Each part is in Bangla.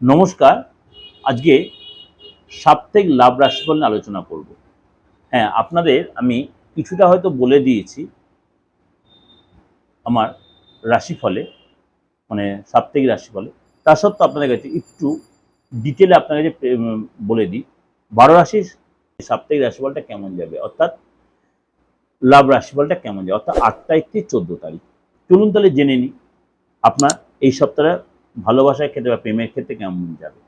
নমস্কার, আজকে সাপ্তাহিক লাভ রাশিফল নিয়ে আলোচনা করব। হ্যাঁ আপনাদের আমি কিছুটা হয়তো বলে দিয়েছি আমার রাশিফলে মানে সাপ্তাহিক রাশিফলে। তা সত্ত্বেও আপনাদের কাছে একটু ডিটেলে আপনার কাছে বলে দিই। বারো রাশির সাপ্তাহিক রাশিফলটা কেমন যাবে? অর্থাৎ লাভ রাশিফলটা কেমন যাবে? অর্থাৎ আট তারিখ থেকে চোদ্দ তারিখ। চলুন তাহলে জেনে নিই। আপনার এই সপ্তাহে ভালোবাসার ক্ষেত্রে বা প্রেমের ক্ষেত্রে কেমন যাবে?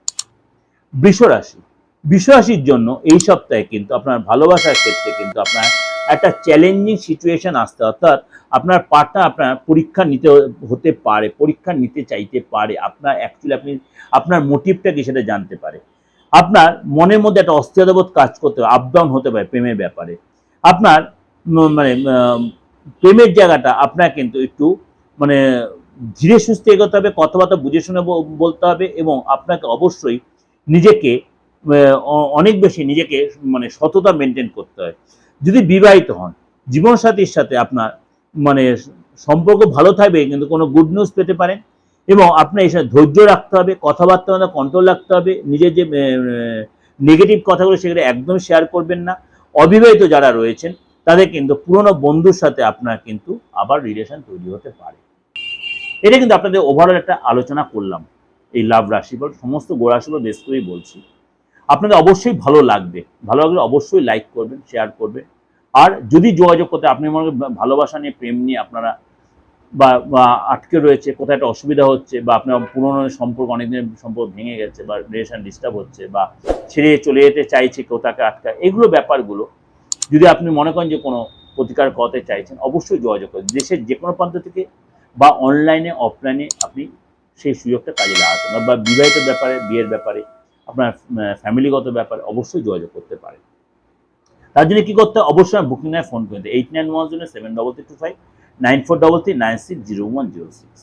বৃষ রাশি বৃষ রাশির জন্য এই সপ্তাহে কিন্তু আপনার ভালোবাসার ক্ষেত্রে কিন্তু আপনার একটা চ্যালেঞ্জিং সিচুয়েশন আসতে অর্থাৎ আপনার পার্টনার আপনার পরীক্ষা নিতে হতে পারে, পরীক্ষা নিতে চাইতে পারে। আপনার অ্যাকচুয়ালি আপনি, আপনার মোটিভটা কি সেটা জানতে পারে। আপনার মনের মধ্যে একটা অস্থিরতাবোধ কাজ করতে হবে আপ ডাউন হতে পারে প্রেমের ব্যাপারে। আপনার মানে প্রেমের জায়গাটা আপনার কিন্তু একটু মানে ধীরে সুস্থে এগোতে হবে, কথাবার্তা বুঝে শুনে বলতে হবে এবং আপনাকে অবশ্যই নিজেকে অনেক বেশি নিজেকে মানে সততা মেনটেন করতে হয়। যদি বিবাহিত হন, জীবনসাথীর সাথে আপনার মানে সম্পর্ক ভালো থাকবে, কিন্তু কোনো গুড নিউজ পেতে পারেন এবং আপনার এসে ধৈর্য রাখতে হবে, কথাবার্তা কন্ট্রোল রাখতে হবে, নিজের যে নেগেটিভ কথাগুলো সেগুলো একদম শেয়ার করবেন না। অবিবাহিত যারা রয়েছেন, তাদের কিন্তু পুরনো বন্ধুর সাথে আপনার কিন্তু আবার রিলেশন তৈরি হতে পারে। এটা কিন্তু আপনাদের ওভারঅল একটা আলোচনা করলাম। এই লাভ রাশিফল, সমস্ত গোরাশিফল বেশ করেই বলছি। আপনাদের অবশ্যই ভালো লাগবে। ভালো লাগলে অবশ্যই লাইক করবেন শেয়ার করবেন। আর যদি যোগাযোগ করতে, আপনি মনে ভালোবাসা নিয়ে, প্রেম নিয়ে আপনারা বা আটকে রয়েছে কোথাও একটা অসুবিধা হচ্ছে বা আপনার পুরনো সম্পর্ক অনেকদিনের সম্পর্ক ভেঙে গেছে বা রিলেশন ডিস্টার্ব হচ্ছে বা ছেড়ে চলে যেতে চাইছে কেউ তাকে আটকায় এগুলো ব্যাপারগুলো যদি আপনি মনে করেন যে কোনো প্রতিকার করতে চাইছেন, অবশ্যই যোগাযোগ করুন। দেশের যে কোনো প্রান্ত থেকে বা অনলাইনে অফলাইনে আপনি সেই সুযোগটা কাজে লাগাতে পারেন। বা বিবাহিত ব্যাপারে, বিয়ের ব্যাপারে, আপনার ফ্যামিলিগত ব্যাপারে অবশ্যই যোগাযোগ করতে পারেন। তার জন্য কী করতে অবশ্যই বুকিং নেয় ফোন করতে eight nine one zero seven double three two five nine four double three nine six zero one zero six